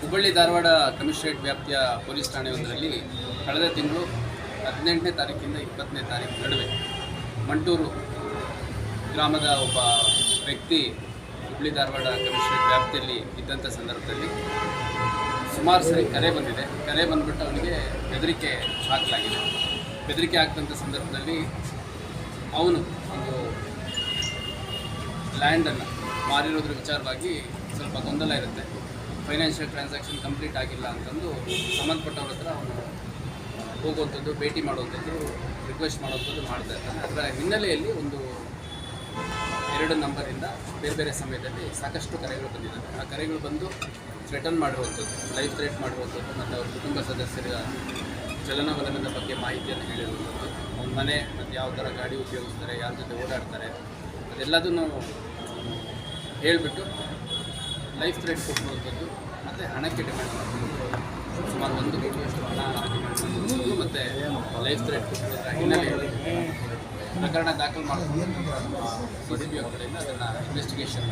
Hubballi Dharwad commissionerate ವ್ಯಾಪ್ತಿಯ police ಠಾಣೆಯೊಂದರಲ್ಲಿ ಕಳೆದ ತಿಂಗಳು ಹದಿನೆಂಟನೇ ತಾರೀಕಿಂದ ಇಪ್ಪತ್ತನೇ ತಾರೀಕು ನಡುವೆ ಮಂಟೂರು ಗ್ರಾಮದ ಒಬ್ಬ ವ್ಯಕ್ತಿ ಹುಬ್ಬಳ್ಳಿ ಧಾರವಾಡ ಕಮಿಷನರೇಟ್ ವ್ಯಾಪ್ತಿಯಲ್ಲಿ ಇದ್ದಂಥ ಸಂದರ್ಭದಲ್ಲಿ ಸುಮಾರು ಸರಿ ಕರೆ ಬಂದಿದೆ. ಕರೆ ಬಂದ್ಬಿಟ್ಟು ಅವನಿಗೆ ಬೆದರಿಕೆ ಹಾಕಲಾಗಿದೆ. ಬೆದರಿಕೆ ಹಾಕಿದಂಥ ಸಂದರ್ಭದಲ್ಲಿ ಅವನು ಒಂದು ಲ್ಯಾಂಡನ್ನು ಮಾರಿರೋದ್ರ ವಿಚಾರವಾಗಿ ಸ್ವಲ್ಪ ಗೊಂದಲ ಇರುತ್ತೆ. ಫೈನಾನ್ಷಿಯಲ್ ಟ್ರಾನ್ಸಾಕ್ಷನ್ ಕಂಪ್ಲೀಟ್ ಆಗಿಲ್ಲ ಅಂತಂದು ಸಂಬಂಧಪಟ್ಟವ್ರ ಹತ್ರ ಅವನು ಹೋಗುವಂಥದ್ದು, ಭೇಟಿ ಮಾಡುವಂಥದ್ದು, ರಿಕ್ವೆಸ್ಟ್ ಮಾಡುವಂಥದ್ದು ಮಾಡ್ತಾ ಇರ್ತಾನೆ ಅದರ ಹಿನ್ನೆಲೆಯಲ್ಲಿ ಒಂದು ಎರಡು ನಂಬರಿಂದ ಬೇರೆ ಬೇರೆ ಸಮಯದಲ್ಲಿ ಸಾಕಷ್ಟು ಕರೆಗಳು ಬಂದಿದ್ದಾವೆ. ಆ ಕರೆಗಳು ಬಂದು ಥ್ರೆಟನ್ ಮಾಡಿರುವಂಥದ್ದು ಲೈಫ್ ಥ್ರೆಟ್ ಮಾಡಿರುವಂಥದ್ದು ಮತ್ತು ಅವ್ರ ಕುಟುಂಬ ಸದಸ್ಯರ ಚಲನವಲನದ ಬಗ್ಗೆ ಮಾಹಿತಿಯನ್ನು ಹೇಳಿರುವಂಥದ್ದು. ಅವ್ನ ಮನೆ ಮತ್ತು ಯಾವ ಥರ ಗಾಡಿ ಉಪಯೋಗಿಸ್ತಾರೆ, ಯಾರ ಜೊತೆ ಓಡಾಡ್ತಾರೆ, ಅದೆಲ್ಲದನ್ನು ಹೇಳಿಬಿಟ್ಟು ಲೈಫ್ ಥ್ರೆಟ್ ಕೊಟ್ಟಿರುವಂಥದ್ದು ಮತ್ತು ಹಣಕ್ಕೆ ಡಿಮ್ಯಾಂಡ್ ಮಾಡುವಂಥದ್ದು ಸುಮಾರು ಒಂದು ಕೋಟಿಯಷ್ಟು ಹಣ ಡಿಮ್ಯಾಂಡ್ ಮತ್ತು ಲೈಫ್ ಥ್ರೆಟ್ ಕೊಟ್ಟಿರೋದ್ರ ಪ್ರಕರಣ ದಾಖಲು ಮಾಡಿಕೊಂಡು ಸಿ ಬಿ ಅವ್ರ ಅದನ್ನು ಇನ್ವೆಸ್ಟಿಗೇಷನ್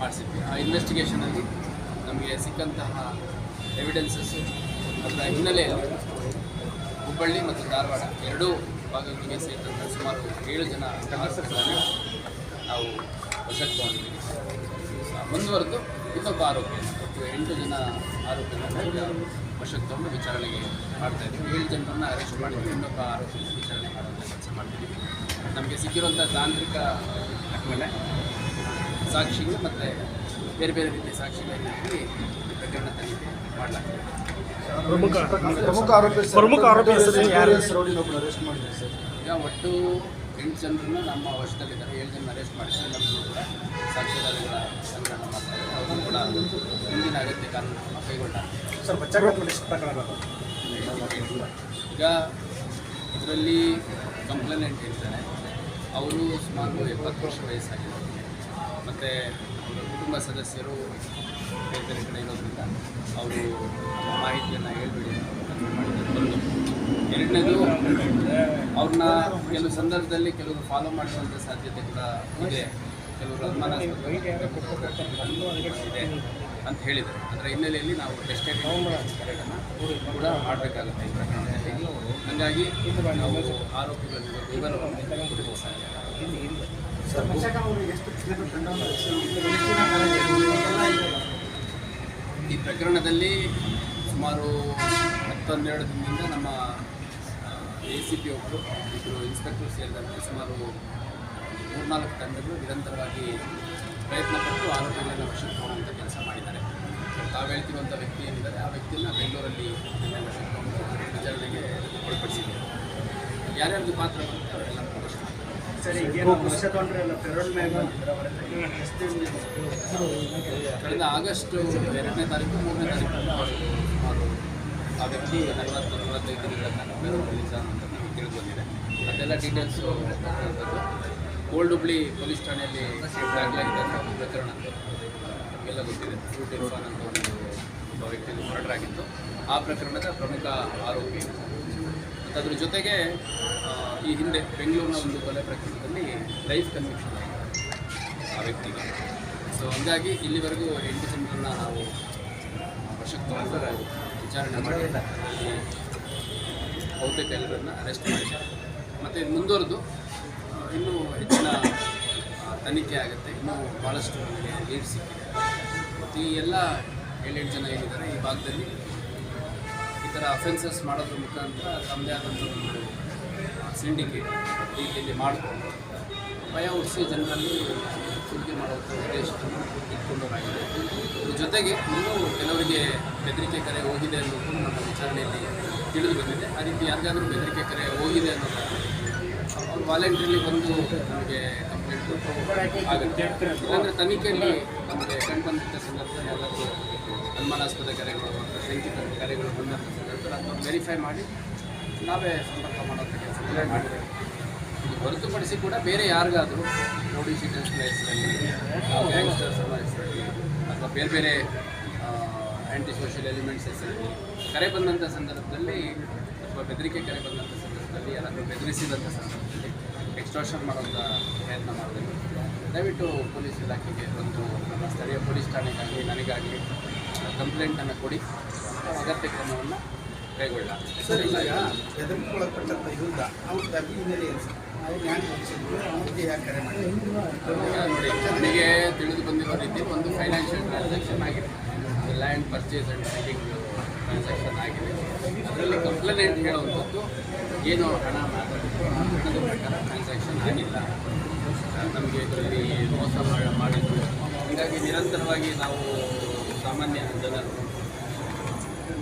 ಮಾಡಿಸಿದ್ವಿ. ಆ ಇನ್ವೆಸ್ಟಿಗೇಷನಲ್ಲಿ ನಮಗೆ ಸಿಕ್ಕಂತಹ ಎವಿಡೆನ್ಸಸ್ಸು ಅದರ ಹಿನ್ನೆಲೆಯಲ್ಲಿ ಹುಬ್ಬಳ್ಳಿ ಮತ್ತು ಧಾರವಾಡ ಎರಡೂ ಭಾಗಗಳಿಗೆ ಸೇರಿದಂಥ ಸುಮಾರು ಏಳು ಜನ ಆರೋಪಿಗಳನ್ನು ನಾವು ವಶಕ್ಕೆ ಮುಂದುವರೆದು ಇನ್ನೊಬ್ಬ ಆರೋಪಿ. ಒಟ್ಟು ಎಂಟು ಜನ ಆರೋಪಿಗಳನ್ನು ವಶಕ್ಕೆ ತಗೊಂಡು ವಿಚಾರಣೆಗೆ ಮಾಡ್ತಾ ಇದ್ದೀವಿ. ಏಳು ಜನರನ್ನು ಅರೆಸ್ಟ್ ಮಾಡಿದ್ವಿ. ಇನ್ನೊಬ್ಬ ಆರೋಪಿಯನ್ನು ವಿಚಾರಣೆ ಮಾಡುವಂಥ ಕೆಲಸ ಮಾಡ್ತಿದ್ದೀವಿ. ನಮಗೆ ಸಿಕ್ಕಿರುವಂಥ ತಾಂತ್ರಿಕ ಮೇಲೆ ಸಾಕ್ಷಿಗಳು ಮತ್ತು ಬೇರೆ ಬೇರೆ ರೀತಿಯ ಸಾಕ್ಷಿಗಳನ್ನು ಹಾಕಿ ಈ ಪ್ರಕರಣ ತನಿಖೆ ಮಾಡಲಾಗ್ತದೆ ಪ್ರಮುಖ ಪ್ರಮುಖ ಆರೋಪಿ. ಪ್ರಮುಖ ಆರೋಪಿ ಹೆಸರು ಯಾರು? ಅರೆಸ್ಟ್ ಮಾಡಿದ್ದಾರೆ ಸರ್ ಈಗ ಒಟ್ಟು ಎಂಟು ಜನರನ್ನು ನಮ್ಮ ವಶದಲ್ಲಿದ್ದಾರೆ. ಏಳು ಜನ ಅರೆಸ್ಟ್ ಮಾಡಿದ್ದಾರೆ. ನಮ್ಮನ್ನು ಕೂಡ ಸಾಕ್ಷ್ಯಾಧಾರಗಳ ಸಂಗ್ರಹಣ ಮಾಡ್ತಾರೆ ಅವರು ಕೂಡ ಮುಂದಿನ ಅಗತ್ಯ ಕಾನೂನು ಪ್ರಕರಣ ಈಗ ಇದರಲ್ಲಿ ಕಂಪ್ಲೇನೆಂಟ್ ಹೇಳ್ತಾರೆ. ಅವರು ಸುಮಾರು ಎಪ್ಪತ್ತು ವರ್ಷ ವಯಸ್ಸಾಗಿದೆ. ಮತ್ತು ಅವರ ಕುಟುಂಬ ಸದಸ್ಯರು ಬೇರೆ ಬೇರೆ ಕಡೆ ಇರೋದ್ರಿಂದ ಅವರು ಮಾಹಿತಿಯನ್ನು ಹೇಳ್ಬಿಡಿ ಅಂತ ಎರಡನೇದು, ಅವ್ರನ್ನ ಕೆಲವು ಸಂದರ್ಭದಲ್ಲಿ ಕೆಲವರು ಫಾಲೋ ಮಾಡುವಂಥ ಸಾಧ್ಯತೆ ಕೂಡ ಇದೆ. ಕೆಲವರು ಇದೆ ಅಂತ ಹೇಳಿದರು ಅದರ ಹಿನ್ನೆಲೆಯಲ್ಲಿ ನಾವು ಟೆಸ್ಟೆಡ್ ಕೂಡ ಮಾಡಬೇಕಾಗುತ್ತೆ ಈ ಪ್ರಕರಣದಲ್ಲಿ. ಹಾಗಾಗಿ ನಾವು ಆರೋಪಿಗಳ ವಿವರವನ್ನು ಈ ಪ್ರಕರಣದಲ್ಲಿ ಸುಮಾರು ಹತ್ತೊಂದೆರಡು ದಿನದಿಂದ ನಮ್ಮ ಎ ಸಿ ಪಿ ಒಬ್ಬರು ಇಬ್ಬರು ಇನ್ಸ್ಪೆಕ್ಟರ್ ಸೇರಿದಂತೆ ಸುಮಾರು ಮೂರ್ನಾಲ್ಕು ತಂಡಗಳು ನಿರಂತರವಾಗಿ ಪ್ರಯತ್ನ ಪಟ್ಟು ಆರೋಪಿಗಳನ್ನು ವಶಕ್ಕೆ ತಗೊಳ್ಳುವಂಥ ಕೆಲಸ ಮಾಡಿದ್ದಾರೆ. ತಾವು ಹೇಳ್ತಿರುವಂಥ ವ್ಯಕ್ತಿ ಏನಿದ್ದಾರೆ ಆ ವ್ಯಕ್ತಿಯನ್ನು ಬೆಂಗಳೂರಲ್ಲಿ ವಶಕ್ಕೆ ತಗೊಂಡು ವಿಚಾರಣೆಗೆ ಒಳಪಡಿಸಿದೆ. ಯಾರ್ಯಾರ್ದು ಪಾತ್ರ ಬರುತ್ತೆ ಅವರೆಲ್ಲ ಸರ್ ಕಳೆದ ಆಗಸ್ಟ್ ಎರಡನೇ ತಾರೀಕು ಮೂರನೇ ತಾರೀಕು ಆ ವ್ಯಕ್ತಿ ನಲವತ್ತು, ನಲವತ್ತೈದು ದಿನಗಳ ಕಾಲ ಬೇರೆ ರಿಲೀಸ್ ಅಂತ ನಮಗೆ ತಿಳಿದು ಅದೆಲ್ಲ ಡೀಟೇಲ್ಸು ಓಲ್ಡ್ ಹುಬ್ಳಿ ಪೊಲೀಸ್ ಠಾಣೆಯಲ್ಲಿ ದಾಖಲಾಗಿದ್ದಂಥ ಒಂದು ಪ್ರಕರಣ. ಎಲ್ಲ ಗೊತ್ತಿದೆ. ಫ್ರೂಟ್ ಇರ್ಫಾನ್ ಅಂತ ಒಂದು ಒಬ್ಬ ವ್ಯಕ್ತಿ ಮರ್ಡರ್ ಆಗಿತ್ತು ಆ ಪ್ರಕರಣದ ಪ್ರಮುಖ ಆರೋಪಿ. ಮತ್ತು ಅದ್ರ ಜೊತೆಗೆ ಈ ಹಿಂದೆ ಬೆಂಗಳೂರಿನ ಒಂದು ಕೊಲೆ ಪ್ರಕರಣದಲ್ಲಿ ಲೈಫ್ ಕನ್ವಿಕ್ಷನ್ ಆಗಿದೆ. ಆ ವ್ಯಕ್ತಿಗೆ. ಸೊ ಹಂಗಾಗಿ ಇಲ್ಲಿವರೆಗೂ ಎಂಟು ಜನರನ್ನ ನಾವು ತಗೊಂಡು ವಿಚಾರಣೆ ಮಾಡಿ ಬಹುತೇಕ ಎಲ್ಲರನ್ನ ಅರೆಸ್ಟ್ ಮಾಡಿದ್ದಾರೆ. ಮತ್ತು ಮುಂದುವರೆದು ಇನ್ನೂ ಹೆಚ್ಚಿನ ತನಿಖೆ ಆಗುತ್ತೆ. ಇನ್ನೂ ಭಾಳಷ್ಟು ನಮಗೆ ಲೀಡ್ ಸಿಕ್ಕಿದೆ. ಮತ್ತು ಈ ಎಲ್ಲ ಏಳೆಂಟು ಜನ ಏನಿದ್ದಾರೆ ಈ ಭಾಗದಲ್ಲಿ, ಈ ಥರ ಅಫೆನ್ಸಸ್ ಮಾಡೋದ್ರ ಮುಖಾಂತರ ತಮ್ಮದೇ ಆದಂಥ ಒಂದು ಸಿಂಡಿಕೇಟ್ ರೀತಿಯಲ್ಲಿ ಮಾಡಿಕೊಂಡು ಭಯ ಹುಟ್ಟಿಸಿ ಜನರಲ್ಲಿ ಸುದ್ದಿ ಮಾಡುವಂಥ ಉದ್ದೇಶವನ್ನು ಇಟ್ಕೊಂಡವರಾಗಿದೆ ಅದ್ರ ಜೊತೆಗೆ ಇನ್ನೂ ಕೆಲವರಿಗೆ ಬೆದರಿಕೆ ಕರೆ ಹೋಗಿದೆ ಅನ್ನೋದು ನಮ್ಮ ವಿಚಾರಣೆಯಲ್ಲಿ ತಿಳಿದು ಬಂದಿದೆ. ಆ ರೀತಿ ಯಾರಿಗಾದರೂ ಬೆದರಿಕೆ ಕರೆ ಹೋಗಿದೆ ಅನ್ನೋದು ಅವ್ರು ವಾಲಂಟ್ರಿಲಿ ಬಂದು ನಮಗೆ ಕಂಪ್ಲೇಂಟ್ ಆಗುತ್ತೆ. ಇಲ್ಲಾಂದರೆ ತನಿಖೆಯಲ್ಲಿ ನಮಗೆ ಕಂಡುಬಂದಂಥ ಸಂದರ್ಭದಲ್ಲಿ ಯಾವುದಾದ್ರೂ ಅನುಮಾನಾಸ್ಪದ ಕರೆಗಳು ಶಂಕಿತ ಕರೆಗಳು ಬಂದಂಥ ಸಂದರ್ಭದಲ್ಲಿ ಅದನ್ನು ವೆರಿಫೈ ಮಾಡಿ ನಾವೇ ಸಂಪರ್ಕ ಮಾಡೋದಕ್ಕೆ ಇದು ಹೊರತುಪಡಿಸಿ ಕೂಡ ಬೇರೆ ಯಾರಿಗಾದರೂ ರೌಡಿ ಶೀಟರ್ಸ್ನ ಹೆಸರಲ್ಲಿ ಗ್ಯಾಂಗ್ಸ್ಟರ್ಸ್ನ ಹೆಸರಲ್ಲಿ, ಅಥವಾ ಬೇರೆ ಬೇರೆ ಆ್ಯಂಟಿ ಸೋಷಿಯಲ್ ಎಲಿಮೆಂಟ್ಸ್ ಹೆಸರಲ್ಲಿ, ಕರೆ ಬಂದಂಥ ಸಂದರ್ಭದಲ್ಲಿ ಅಥವಾ ಬೆದರಿಕೆ ಕರೆ ಬಂದಂಥ ಸಂದರ್ಭದಲ್ಲಿ ಯಾರಾದರೂ ಬೆದರಿಸಿದಂಥ ಸಂದರ್ಭದಲ್ಲಿ ಎಕ್ಸ್ಟ್ರಾಷನ್ ಮಾಡುವಂಥ ಪ್ರಯತ್ನ ಮಾಡಬೇಕು ದಯವಿಟ್ಟು ಪೊಲೀಸ್ ಇಲಾಖೆಗೆ ಒಂದು ನಮ್ಮ ಸ್ಥಳೀಯ ಪೊಲೀಸ್ ಠಾಣೆಗಾಗಿ ನನಗಾಗಲಿ ಕಂಪ್ಲೇಂಟನ್ನು ಕೊಡಿ. ಅಗತ್ಯ ಕ್ರಮವನ್ನು ಸರ್ ವಿರುದ್ಧ ಅವ್ರ ಹಿನ್ನೆಲೆ ಅವ್ರು ನ್ಯಾಯ ಅವ್ರಿಗೆ ಯಾಕೆ ಕರೆ ಮಾಡಿ ನೋಡಿ ನನಗೆ ತಿಳಿದು ಬಂದಿರೋ ರೀತಿ ಒಂದು ಫೈನಾನ್ಷಿಯಲ್ ಟ್ರಾನ್ಸಾಕ್ಷನ್ ಆಗಿದೆ. Land purchase and selling transaction ಆಗಿದೆ. ಅದರಲ್ಲಿ ಕಂಪ್ಲೇಂಟ್ ಹೇಳುವಂಥದ್ದು ಏನು ಹಣ ಮಾತಾಡಿದ್ರು ಹಣದ ಪ್ರಕಾರ ಟ್ರಾನ್ಸಾಕ್ಷನ್ ಆಗಿಲ್ಲ. ನಮಗೆ ಇದರಲ್ಲಿ ಮೋಸ ಮಾಡಿ ಮಾಡಿದ್ರು. ಹೀಗಾಗಿ ನಿರಂತರವಾಗಿ ನಾವು ಸಾಮಾನ್ಯ ಜನರು ಮಂಗಳೂರು ಆ ಕಡೆ ಭಾಗದಲ್ಲಿ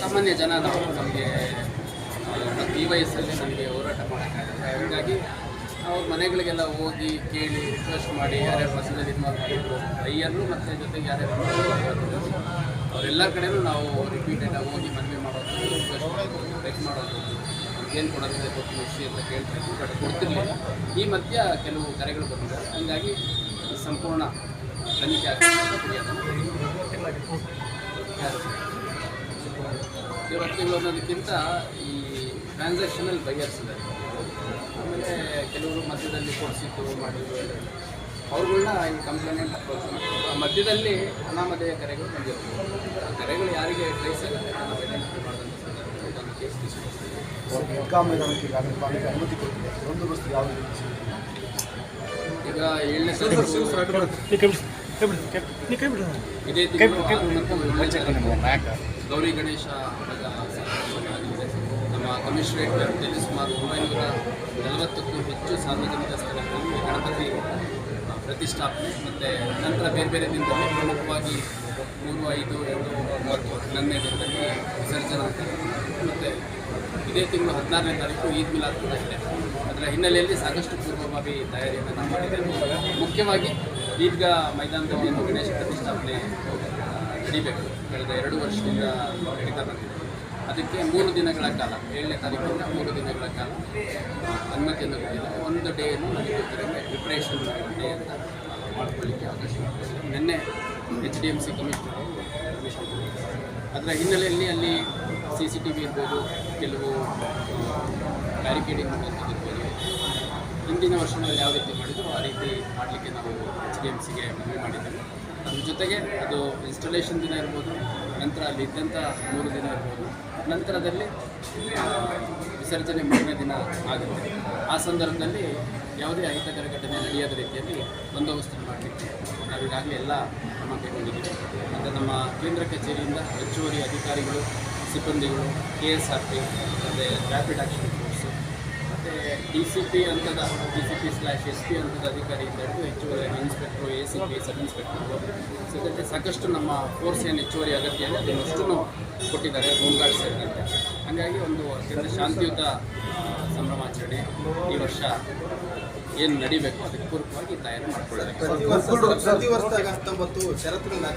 ಸಾಮಾನ್ಯ ಜನ ನಾವು ನಮಗೆ ಈ ವಯಸ್ಸಲ್ಲಿ ನಮಗೆ ಹೋರಾಟ ಮಾಡೋಕ್ಕಾಗಲ್ಲ. ಹಾಗಾಗಿ ನಾವು ಮನೆಗಳಿಗೆಲ್ಲ ಹೋಗಿ ಕೇಳಿ ರಿಕ್ವೆಸ್ಟ್ ಮಾಡಿ, ಯಾರ್ಯಾರು ಬಸ್ಸಲ್ಲಿ ಇದು ಮಾಡಿದ್ರು ಅಯ್ಯರು ಮತ್ತು ಜೊತೆಗೆ ಯಾರ್ಯಾರು ಅವರೆಲ್ಲ ಕಡೆಯೂ ನಾವು ರಿಪೀಟೆಡ್ ಆಗಿ ಹೋಗಿ ಮನವಿ ಮಾಡೋದು ರಿಕ್ವೆಸ್ಟ್ ಮಾಡೋದು ಮಾಡೋದು, ಏನು ಕೊಡೋದಿದೆ ಗೊತ್ತು ಖುಷಿ ಅಂತ ಕೇಳ್ತಾ ಇದ್ವಿ ಬಟ್ ಕೊಡ್ತಿರ್ಲಿಲ್ಲ. ಈ ಮಧ್ಯ ಕೆಲವು ಕರೆಗಳು ಬಂದಿದೆ ಹಂಗಾಗಿ ಸಂಪೂರ್ಣ ಇವತ್ತಿಗಳು ಅನ್ನೋದಕ್ಕಿಂತ ಈ ಟ್ರಾನ್ಸಾಕ್ಷನಲ್ಲಿ ಬಗೆಹರಿಸಿದ್ದಾರೆ ಆಮೇಲೆ ಕೆಲವರು ಮಧ್ಯದಲ್ಲಿ ಕೊಡಿಸಿದ್ದು ಮಾಡಿದ್ದು ಅವ್ರಗಳನ್ನ ಈ ಕಂಪ್ಲೇಂಟ್ ಆ ಮಧ್ಯದಲ್ಲಿ ಅನಾಮಧೇಯ ಕರೆಗಳು ಬಂದಿರ್ತವೆ ಆ ಕರೆಗಳು ಯಾರಿಗೆ ಟ್ರೇಸ್ ಆಗುತ್ತೆ ನಾವು ಐಡೆಂಟಿಫೈ ಮಾಡಿದಂಥ ಕೇಸ್ ಅನುಮತಿ ಕೊಟ್ಟಿದೆ. ಒಂದು ವಸ್ತು ಯಾವ ಈಗ ಏಳನೇ ಇದೇ ತಿಂಗಳು ಏಳನೇ ತಾರೀಕು ಗೌರಿ ಗಣೇಶ ಹಬ್ಬದ ನಮ್ಮ ಕಮಿಷನರೇಟ್ ವ್ಯಾಪ್ತಿಯಲ್ಲಿ ಸುಮಾರು ಒಂಬೈನೂರ ನಲವತ್ತಕ್ಕೂ ಹೆಚ್ಚು ಸಾರ್ವಜನಿಕ ಸ್ಥಳಗಳಲ್ಲಿ ಗಣಪತಿ ಪ್ರತಿಷ್ಠಾಪನೆ ಮತ್ತು ನಂತರ ಬೇರೆ ಬೇರೆ ದಿನದಲ್ಲಿ ಪ್ರಮುಖವಾಗಿ ಮೂರು ಐದು ಎರಡು ಒಂಬತ್ತು ಹನ್ನೊಂದನೇ ದಿನದಲ್ಲಿ ವಿಸರ್ಜನೆ ಮತ್ತು ಇದೇ ತಿಂಗಳು ಹದಿನಾರನೇ ತಾರೀಕು ಈದ್ ಮಿಲಾದ್ ಕೂಡ ಇದೆ. ಅದರ ಹಿನ್ನೆಲೆಯಲ್ಲಿ ಸಾಕಷ್ಟು ಪೂರ್ವಭಾವಿ ತಯಾರಿಯನ್ನು ನಾವು ಮಾಡಿದ್ದೇವೆ. ಮುಖ್ಯವಾಗಿ ಈದ್ಗಾ ಮೈದಾನದಲ್ಲಿ ಏನು ಗಣೇಶ ಪ್ರತಿಷ್ಠಾಪನೆ ನಡಿಬೇಕು. ಕಳೆದ ಎರಡು ವರ್ಷದಿಂದ ನಡೀತಾ ಬಂದಿದೆ. ಅದಕ್ಕೆ ಮೂರು ದಿನಗಳ ಕಾಲ, ಏಳನೇ ತಾರೀಕಿಂದ ಮೂರು ದಿನಗಳ ಕಾಲ ಅನುಮತಿಯನ್ನು ಕೊಟ್ಟಿದ್ದಾರೆ. ಒಂದು ನನಗೆ ಗೊತ್ತಿರೋಂಗೆ ಪ್ರಿಪ್ರೇಷನ್ ಡೇ ಅಂತ ಮಾಡ್ಕೊಳ್ಳಿಕ್ಕೆ ಅವಕಾಶ ನಿನ್ನೆ H D M C commissioner ಅದರ ಹಿನ್ನೆಲೆಯಲ್ಲಿ ಅಲ್ಲಿ ಸಿ ಸಿ ಟಿ ವಿ ಇರ್ಬೋದು, ಕೆಲವು ಬ್ಯಾರಿಕೇಡಿಂಗ್ ಇರ್ಬೋದು ಹಿಂದಿನ ವರ್ಷಗಳಲ್ಲಿ ಯಾವ ರೀತಿ ಮಾಡಿದ್ರು, ಆ ರೀತಿ ಮಾಡಲಿಕ್ಕೆ ನಾವು ಎಚ್ ಡಿ ಎಂ ಸಿಗೆ ಮನವಿ ಮಾಡಿದ್ದೇವೆ. ಅದ್ರ ಜೊತೆಗೆ ಅದು ಇನ್ಸ್ಟಾಲೇಷನ್ ದಿನ ಇರ್ಬೋದು, ನಂತರ ಅಲ್ಲಿ ಇದ್ದಂಥ ಮೂರು ದಿನ ಇರ್ಬೋದು, ನಂತರದಲ್ಲಿ ವಿಸರ್ಜನೆ ಮೂರನೇ ದಿನ ಆಗುತ್ತೆ. ಆ ಸಂದರ್ಭದಲ್ಲಿ ಯಾವುದೇ ಅಹಿತಕರ ಘಟನೆ ನಡೆಯದ ರೀತಿಯಲ್ಲಿ ಬಂದೋಬಸ್ತ್ ಮಾಡಲಿಕ್ಕೆ ನಾವೀಗಾಗಲೇ ಎಲ್ಲ ಕ್ರಮ ಕೈಗೊಂಡಿದ್ದೀವಿ. ಮತ್ತು ನಮ್ಮ ಕೇಂದ್ರ ಕಚೇರಿಯಿಂದ ಹೆಚ್ಚುವರಿ ಅಧಿಕಾರಿಗಳು, ಸಿಬ್ಬಂದಿಗಳು ಕೆ ಎಸ್ ಆರ್ ಪಿ ಮತ್ತು rapid force D C P ಅಂತದ D C P slash S P ಹಂತದ ಅಧಿಕಾರಿ ಹಿಡಿದು ಹೆಚ್ಚುವರಿ inspector A C P sub inspector ಸಿಗುತ್ತೆ ಸಾಕಷ್ಟು ನಮ್ಮ ಫೋರ್ಸ್ ಏನು ಹೆಚ್ಚುವರಿ ಅಗತ್ಯ ಇದೆ ಅದನ್ನಷ್ಟು ಕೊಟ್ಟಿದ್ದಾರೆ ಹೋಮ್ ಗಾರ್ಡ್ ಸೇರಿದಂತೆ. ಹಾಗಾಗಿ ಒಂದು ಅತ್ಯಂತ ಶಾಂತಿಯುತ ಸಂಭ್ರಮಾಚರಣೆ ಈ ವರ್ಷ ಏನು ನಡಿಬೇಕು, ಅದಕ್ಕೆ ಪೂರ್ವಕವಾಗಿ ತಯಾರಿ ಮಾಡಿಕೊಳ್ಳಬೇಕು ಪ್ರತಿ ವರ್ಷ ಹತ್ತೊಂಬತ್ತು ಷರತ್ತುಗಳನ್ನ